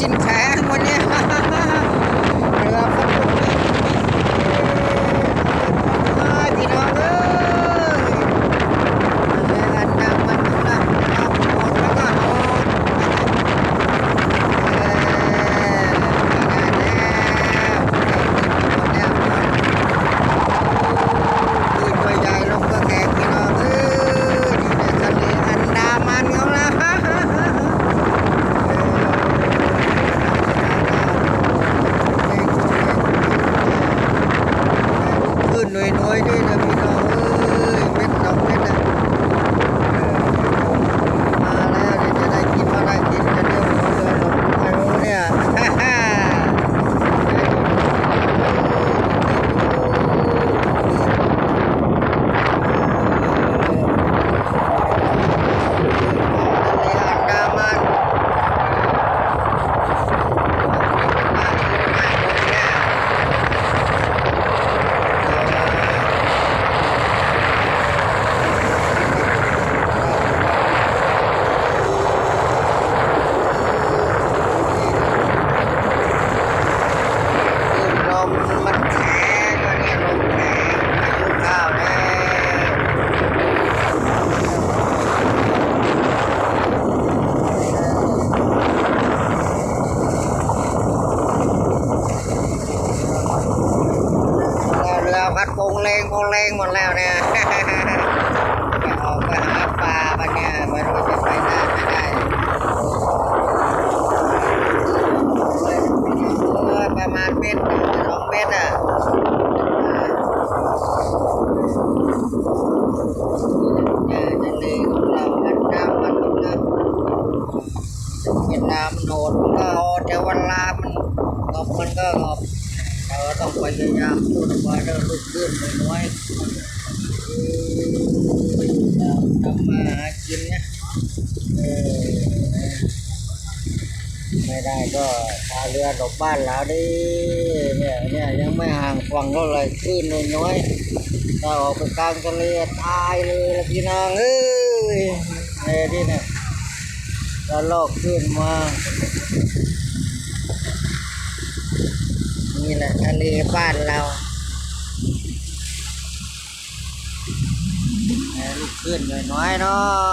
สินแข็งวันนี้ เรือฝนตกเอ้ยพี่น้องเอ้ยเรืออันดามันนะน้ำหมดแล้วก็โน่นเออมาแล้วหมดแล้วขึ้นตัวใหญ่ลงก็แข็งพี่น้องเอ้ยนี่แหละทะเลอันดามันของเรา ขึ้นหน่วยหน่วยด้วยนะพี่น้องเอ้ยเม็ดสองเม็ดนะมาแล้วเดี๋ยวจะได้กินมาได้กินจะเดี๋ยวหัวเรือหลงไปโอ้เนี่ย ฮ่าฮ่าทะเลอันดามัน ลมมันแข็งอันนี้ลมแข็งอายุข้าวแล้วเรือ พัดโปงเลงโปงเลงหมดแล้วเนี่ยจะออกไปหาปลาปะเนี่ยไม่รู้จะไปได้ไม่ได้เออประมาณเมตรสองเมตรอะน้ำโนดก็แต่เวลามันงบมันก็งบ เราพยายามพูดออกมาเรื่องลุกขึ้นน้อยๆเออเราทำมาหากินนะเออไม่ได้ก็พาเรือหลบบ้านเราดิเนี่ยเนี่ยยังไม่ห่างฝั่งเท่าไหร่ขึ้นน้อยๆถ้าออกไปกลางทะเลตายเลยละพี่นางเอ้ยเนี่ยนี่เนี่ยถ้าลอกขึ้นมา นี่ แหละทะเลบ้านเราลูกขึ้นน้อยๆเนาะ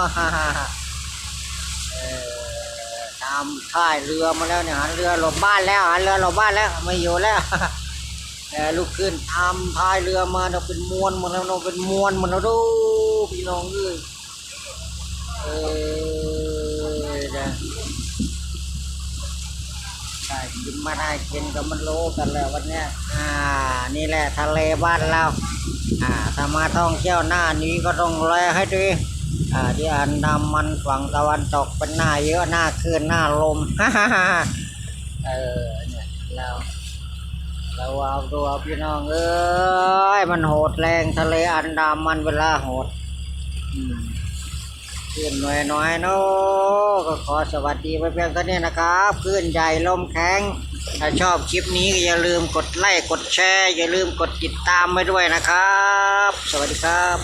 ตามท่ายเรือมาแล้วเนี่ยหันเรือหลบบ้านแล้วหันเรือหลบบ้านแล้วไม่อยู่แล้วลุกขึ้นตามท้ายเรือมาเราเป็นมวลหมดแล้วเราเป็นมวลหมดแล้วดูพี่น้องเอ้ยเออนะได้ กินมาได้กินก็มันรู้กันแล้ววันเนี้ยอ่า นี่แหละทะเลบ้านเรา อ่าถ้ามาท่องเที่ยวหน้านี้ก็ต้องแลให้ดี อ่าที่อันดามันฝั่งตะวันตกเป็นหน้าเยอะหน้าคลื่นหน้าลมฮ่าฮ่าเออเนี่ยเราเราเอาตัวพี่น้องเอ้ยมันโหดแรงทะเลอันดามันเวลาโหด อืม คลื่นน้อยน้อยๆเนาะก็ขอสวัสดีเพียงเท่านี้นะครับคลื่นใหญ่ลมแข็ง ถ้าชอบคลิปนี้ก็อย่าลืมกดไลค์กดแชร์ อย่าลืมกดติดตามไว้ด้วยนะครับ สวัสดีครับ